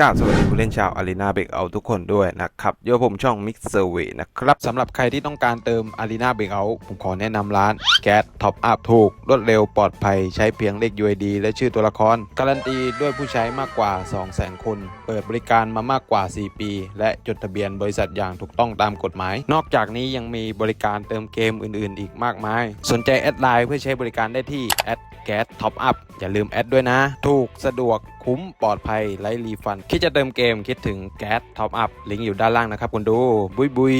กราบสวัสดีผู้เล่นชาวอารีนาเบรกเอาทุกคนด้วยนะครับโยผมช่อง Mix Survey นะครับสำหรับใครที่ต้องการเติมอารีนาเบรกเอาผมขอแนะนำร้านแก๊สท็อปอัพถูก รวดเร็วปลอดภัยใช้เพียงเลข UID และชื่อตัวละคร การันตีด้วยผู้ใช้มากกว่า 200,000 คน เปิดบริการมามากกว่า 4 ปี และจดทะเบียนบริษัทอย่างถูกต้องตามกฎหมาย นอกจากนี้ยังมีบริการเติมเกมอื่น ๆ อีกมากมาย สนใจแอดไลน์เพื่อใช้บริการได้ที่แอดแก๊สท็อปอัพอย่าลืมแอดด้วยนะ ถูกสะดวกคุ้มปลอดภัยไร้รีฟัน คิดจะเติมเกมคิดถึงแก๊สท็อปอัพลิงก์อยู่ด้านล่างนะครับคุณดู บุยบุย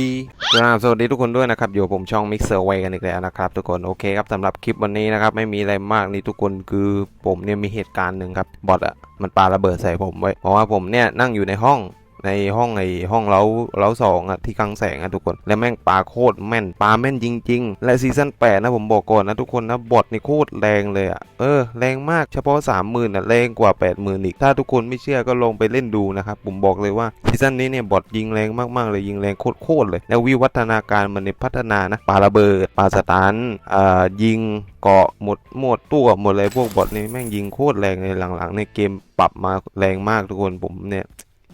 สวัสดีทุกคนด้วยนะครับ อยู่ผมช่อง Mixer Way กันอีกแล้วนะครับ ทุกคนโอเคครับสำหรับคลิปวันนี้นะครับไม่มีอะไรมากนี่ทุกคนคือผมเนี่ยมีเหตุการณ์หนึ่งครับบอทอะมันปาระเบิดใส่ผมไว้เพราะว่าผมเนี่ยนั่งอยู่ในห้อง ในห้องไอห้องเล้าเล้าสองอะที่กลางแสงอะทุกคน แล้วแม่งปลาโคตรแม่นปลาแม่นจริง ๆ และซีซั่นแปดนะผมบอกก่อนนะทุกคนนะบอทนี่โคตรแรงเลยอะเออแรงมากเฉพาะสามหมื่นอะแรงกว่าแปดหมื่นอีกถ้าทุกคนไม่เชื่อก็ลองไปเล่นดูนะครับผมบอกเลยว่าซีซั่นนี้เนี่ยบอทยิงแรงมากๆเลยยิงแรงโคตรๆเลย แล้ววิวัฒนาการมันในพัฒนานะปาระเบิดปาสตันอ่ายิงเกาะหมดหมดตัวหมดเลยพวกบอทนี่แม่งยิงโคตรแรงเลยหลังๆ ในเกมปรับมาแรงมากทุกคนผมเนี่ย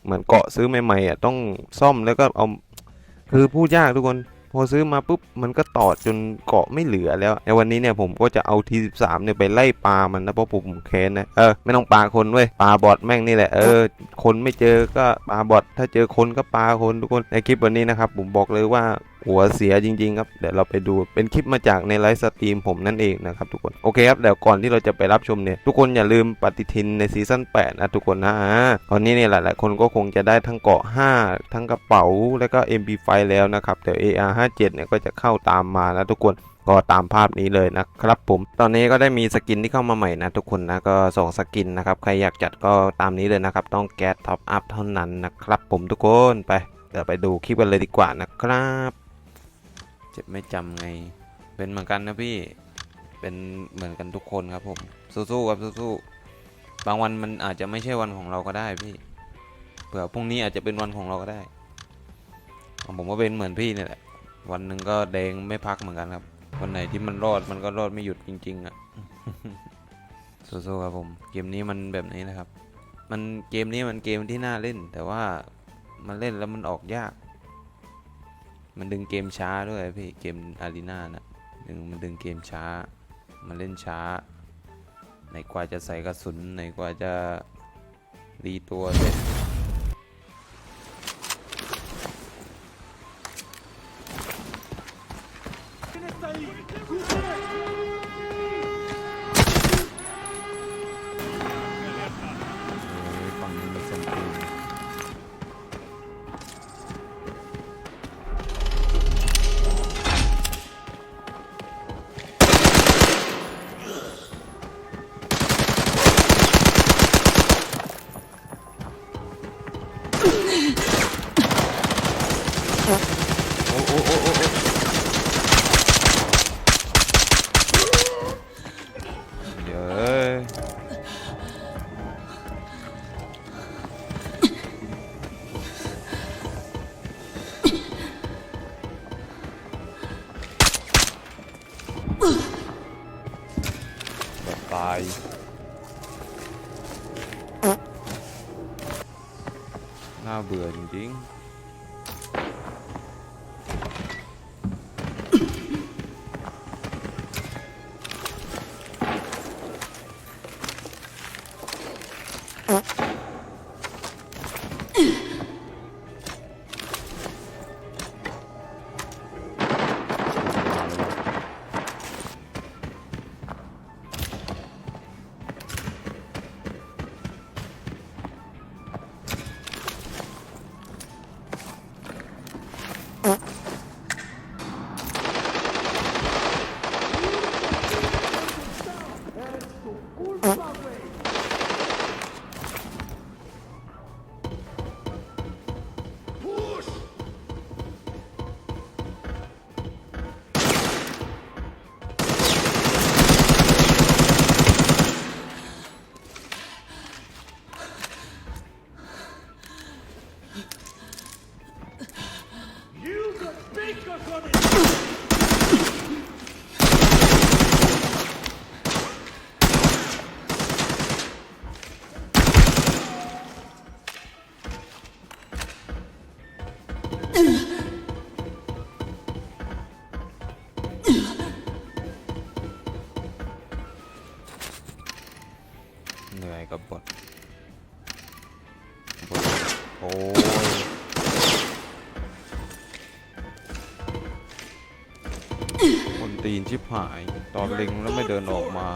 เหมือนเกาะซื้อใหม่ๆอะต้องซ่อมแล้วก็เอาคือพูดยากทุกคนพอซื้อมาปุ๊บมันก็ตอดจนเกาะไม่เหลือแล้วในวันนี้เนี่ยผมก็จะเอาทีสิบสามเนี่ยไปไล่ปลามันนะเพราะผมแค้นนะเออไม่ต้องปลาคนเว้ยปลาบอดแม่งนี่แหละเออคนไม่เจอก็ปลาบอดถ้าเจอคนก็ปลาคนทุกคนในคลิปวันนี้นะครับผมบอกเลยว่า หัวเสียจริงๆครับ เดี๋ยวเราไปดูเป็นคลิปมาจากในไลฟ์สตรีมผมนั่นเองนะครับทุกคนโอเคครับเดี๋ยวก่อนที่เราจะไปรับชมเนี่ยทุกคนอย่าลืมปฏิทินในซีซั่น8นะทุกคนนะตอนนี้เนี่ยหลายๆคนก็คงจะได้ทั้งเกาะ 5 ทั้งกระเป๋าแล้วก็ MP5 แล้วนะครับเดี๋ยว AR57 เนี่ยก็จะเข้าตามมานะทุกคนก็ตามภาพนี้เลยนะครับผม ตอนนี้ก็ได้มีสกินที่เข้ามาใหม่นะทุกคนนะก็ส่งสกินนะครับใครอยากจัดก็ตามนี้เลยนะครับต้องแก๊สท็อปอัพเท่านั้นนะครับผมทุกคนไปเดี๋ยวไปดูคลิปกันเลยดีกว่านะครับ จ็บไม่จำไง เป็นเหมือนกันนะพี่ เป็นเหมือนกันทุกคนครับผม สู้ๆครับสู้ๆบางวันมันอาจจะไม่ใช่วันของเราก็ได้พี่ เผื่อพรุ่งนี้อาจจะเป็นวันของเราก็ได้ของผมก็เป็นเหมือนพี่เนี่ยแหละ วันหนึ่งก็แดงไม่พักเหมือนกันครับ วันไหนที่มันรอดมันก็รอดไม่หยุดจริง ๆอะสู้ๆครับผม เกมนี้มันแบบนี้นะครับ มันเกมนี้มันเกมที่น่าเล่น แต่ว่ามันเล่นแล้วมันออกยาก มันดึงเกมช้าด้วยพี่เกมอารีนานะดึงมันดึงเกมช้า มันเล่นช้าไหนกว่าจะใส่กระสุนไหนกว่าจะรีตัวเสร็จ เก็บดบดโอ้ยคนตีนชิบหาย ตอนเล็งแล้วไม่เดินออกมา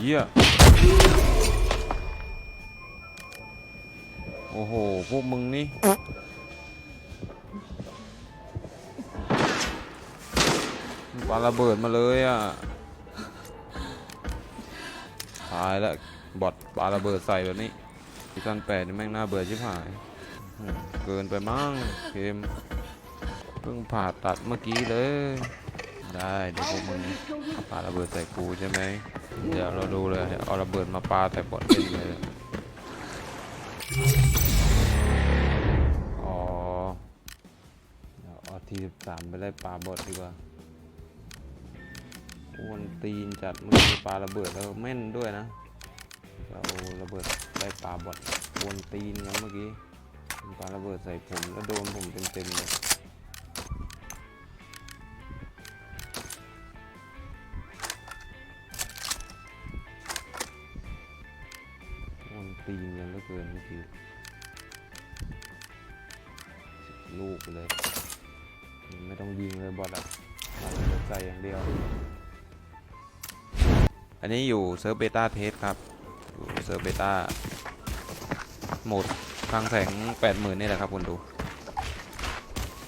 เหี้ย โอ้โห พวกมึงนี่ ปาระเบิดมาเลยอะ ตายแล้วบอทปาระเบิดใส่แบบนี้ซีซั่นแปดนี่แม่งน่าเบื่อชิบหายอืมเกินไปมั้งเกม เพิ่งผ่าตัดเมื่อกี้เลย ได้เดี๋ยวพวกมึงปาระเบิดใส่กูใช่ไหม เดี๋ยวเราดูเลยเอาระเบิดมาปาใส่บอทเล่นเลยอ๋อเดี๋ยวเอาทีสามไปไล่ปาบอทดีกว่าอ้วนตีนจัดมือปาระเบิดแล้วแม่นด้วยนะเราระเบิดไล่ปาบอทอ้วนตีนกันเมื่อกี้มันปาระเบิดใส่ผมแล้วโดนผมเต็มๆเลย เกินเมื่อกี้ลูกไปเลย ไม่ต้องยิงเลยบอลอะเราใส่อย่างเดียว อันนี้อยู่เซิร์ฟเบต้าเทสครับ อยู่เซิร์ฟเบต้าโหมดคลังแสงแปดหมื่นนี่แหละครับคุณดู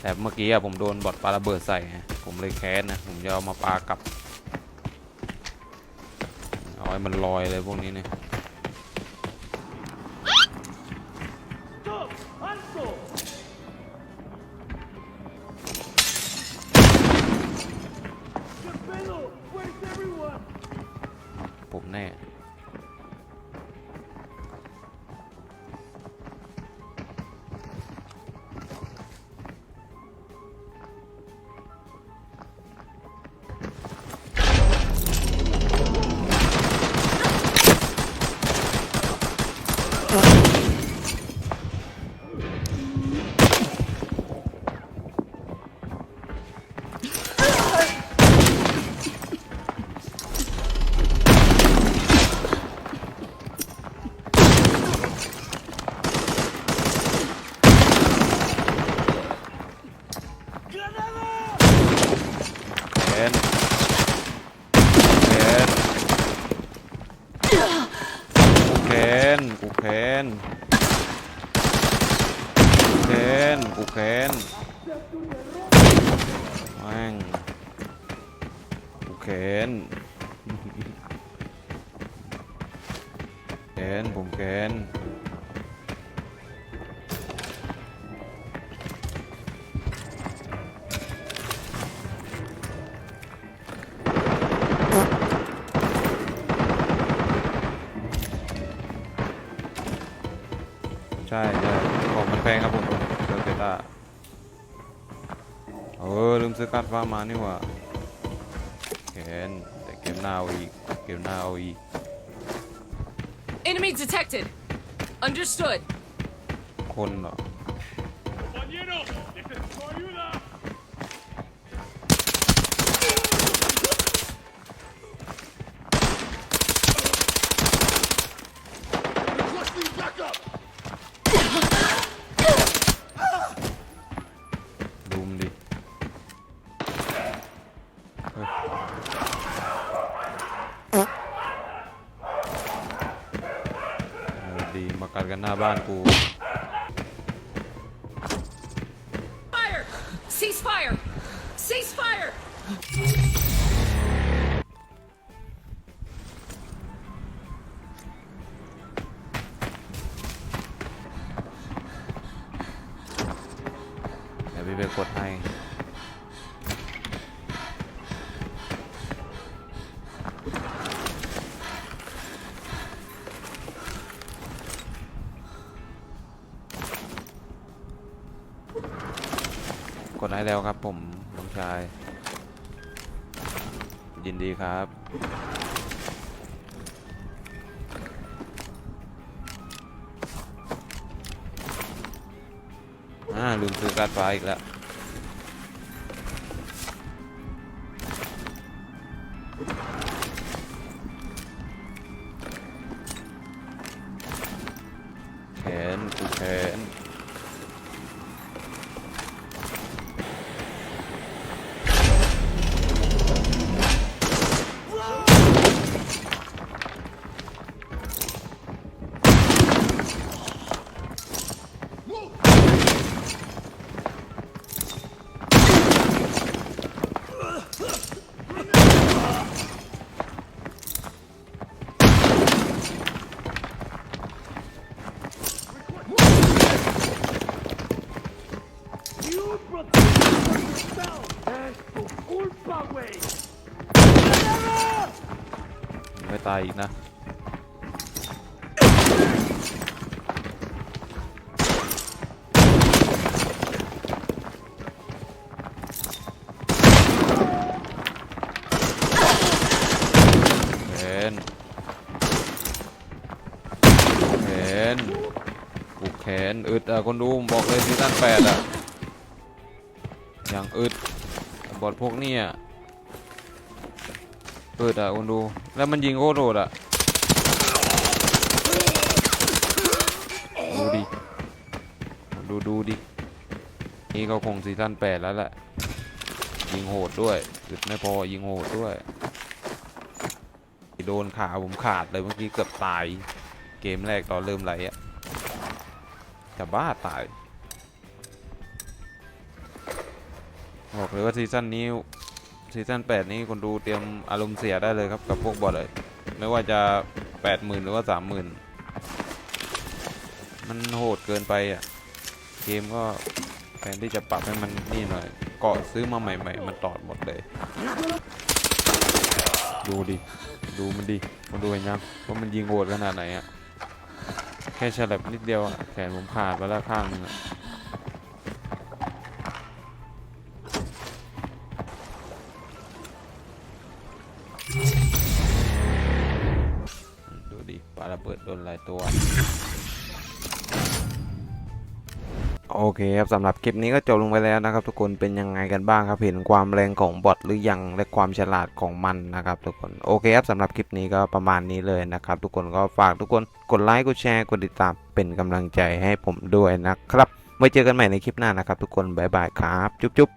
แต่เมื่อกี้อะผมโดนบอทปาระเบิดใส่ไงผมเลยแค้นนะ ผมจะเอามาปากลับ เอาให้มันลอยเลยพวกนี้เนี่ย นแคนกูแคนกูแคนแคนกูแคนแม่งกูแคนแคนผมแคน ฟ้ามานี่หว่าแคนแต่เกมหน้าเอาอีกเกมหน้าเอาอีก Enemy detected. Understood. คนเหรอ กันหน้าบ้านกู Fire! Cease fire! Cease fire! เดี๋ยวพี่ไปกดให้ แล้วครับผมน้องชาย ยินดีครับ อ่าลืมซื้อการ์ดไฟอีกแล้ว ไม่ตายอีกนะ เห็น เห็นกูแขนอึดอะคนดูบอกเลยซีซั่นแปดอะ อย่างอึดบอดพวกนี้อะอึดอะคนดู แล้วมันยิงโคตรโหดอะดูดิดูดูดิ นี่ก็คงซีซั่นแปดแล้วแหละยิงโหดด้วยอึดไม่พอยิงโหดด้วย โดนขาผมขาดเลยเมื่อกี้เกือบตาย เกมแรกตอนเริ่มไรอะจะบ้าตาย บอกเลยว่าซีซั่นนี้ซีซั่น8 นี้คนดูเตรียมอารมณ์เสียได้เลยครับกับพวกบอทเลย ไม่ว่าจะ 80,000 หรือว่า 30,000 มันโหดเกินไปอะ เกมก็แทนที่จะปรับให้มันนี่หน่อยเกาะซื้อมาใหม่ๆ มันตอดหมดเลย ดูดิ ดูมันดิมาดูเห็นยังว่ามันยิงโหดขนาดไหนอะ แค่ฉลับนิดเดียวอะแขนผมขาดไปแล้วข้างนึงอะ ตัว โอเคครับสำหรับคลิปนี้ก็จบลงไปแล้วนะครับ ทุกคนเป็นยังไงกันบ้างครับเห็นความแรงของบอทหรือยังและความฉลาดของมันนะครับ ทุกคนโอเคครับสำหรับคลิปนี้ก็ประมาณนี้เลยนะครับ ทุกคนก็ฝากทุกคนกดไลค์กดแชร์กดติดตามเป็นกำลังใจให้ผมด้วยนะครับไว้เจอกันใหม่ในคลิปหน้านะครับ ทุกคนบ๊ายบายครับ จุ๊บ